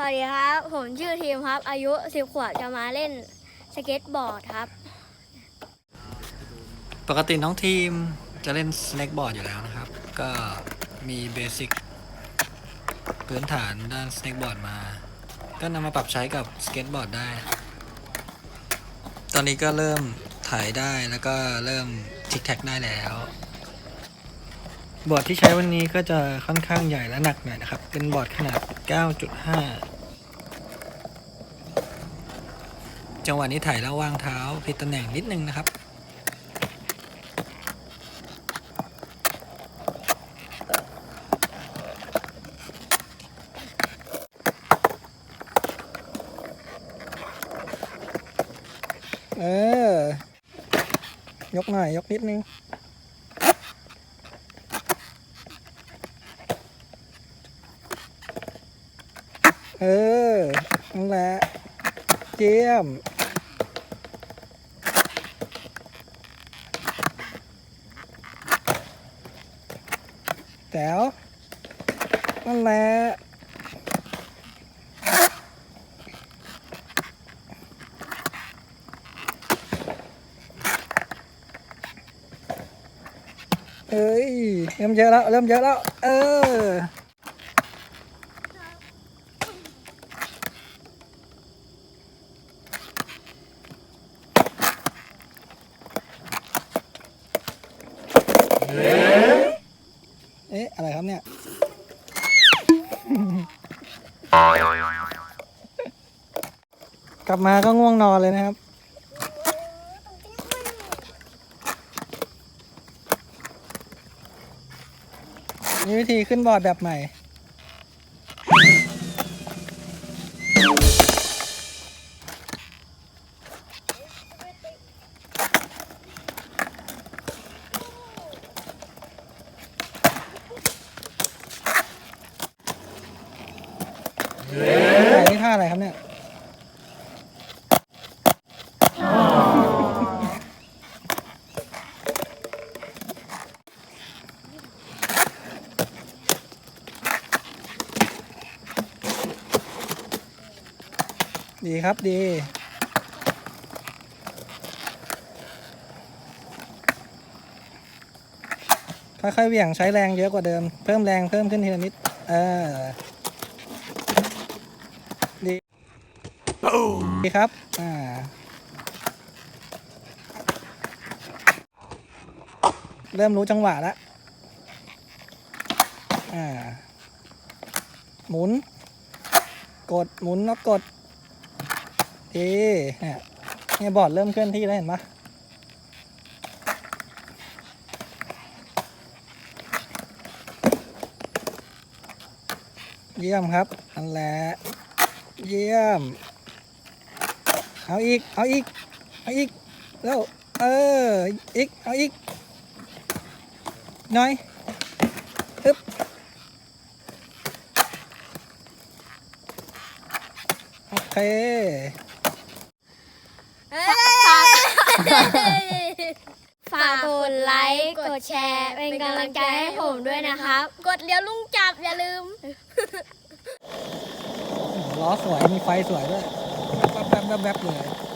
สวัสดีครับ ผมชื่อทีมครับ อายุสิบขวบจะมาเล่นสเก็ตบอร์ดครับ ปกติน้องทีมจะเล่นสเน็กบอร์ดอยู่แล้วนะครับ ก็มีเบสิกพื้นฐานด้านสเน็กบอร์ดมา ก็นำมาปรับใช้กับสเก็ตบอร์ดได้ ตอนนี้ก็เริ่มถ่ายได้แล้วก็เริ่มทิกแท็กได้แล้ว บอร์ดที่ใช้วันนี้ก็จะค่อนข้างใหญ่และหนักหน่อยนะครับ เป็นบอร์ดขนาด 9.5 จังหวะนี้ถ่ายแล้ววางเท้าผิดตำแหน่งนิดนึงนะครับ เออ ยกหน่อย ยกนิดนึง เออนั่นแหละเจียมแต๋วนั่นแหละเอ้ยเริ่มเยอะแล้ว เริ่มเยอะแล้ว เออ เอ๊ะ อะไร ครับเนี่ย กลับมาก็ง่วงนอนเลยนะครับ นี่วิธีขึ้นบอร์ดแบบใหม่ ถ่ายนี่ท่าอะไรครับเนี่ยดีครับดีค่อยๆเหวี่ยงใช้แรงเยอะกว่าเดิม เพิ่มแรงเพิ่มขึ้นทีละนิด เออ ดี ดีครับ อ่า เริ่มรู้จังหวะแล้ว อ่า หมุน กด หมุนแล้วกดดีเนี่ยเนี่ยบอร์ดเริ่มเคลื่อนที่แล้วเห็นปะเยี่ยมครับ อันแหละ เยี่ยม เอาอีก เอาอีก เอาอีก แล้ว เออ อีก เอาอีก หน่อยอึ๊บโอเค ฝากกดไลค์ กดแชร์ เป็นกำลังใจให้ผมด้วยนะครับ กดเลี้ยวลุงจับอย่าลืม ล้อสวย มีไฟสวยด้วย แป๊บๆแบบเลย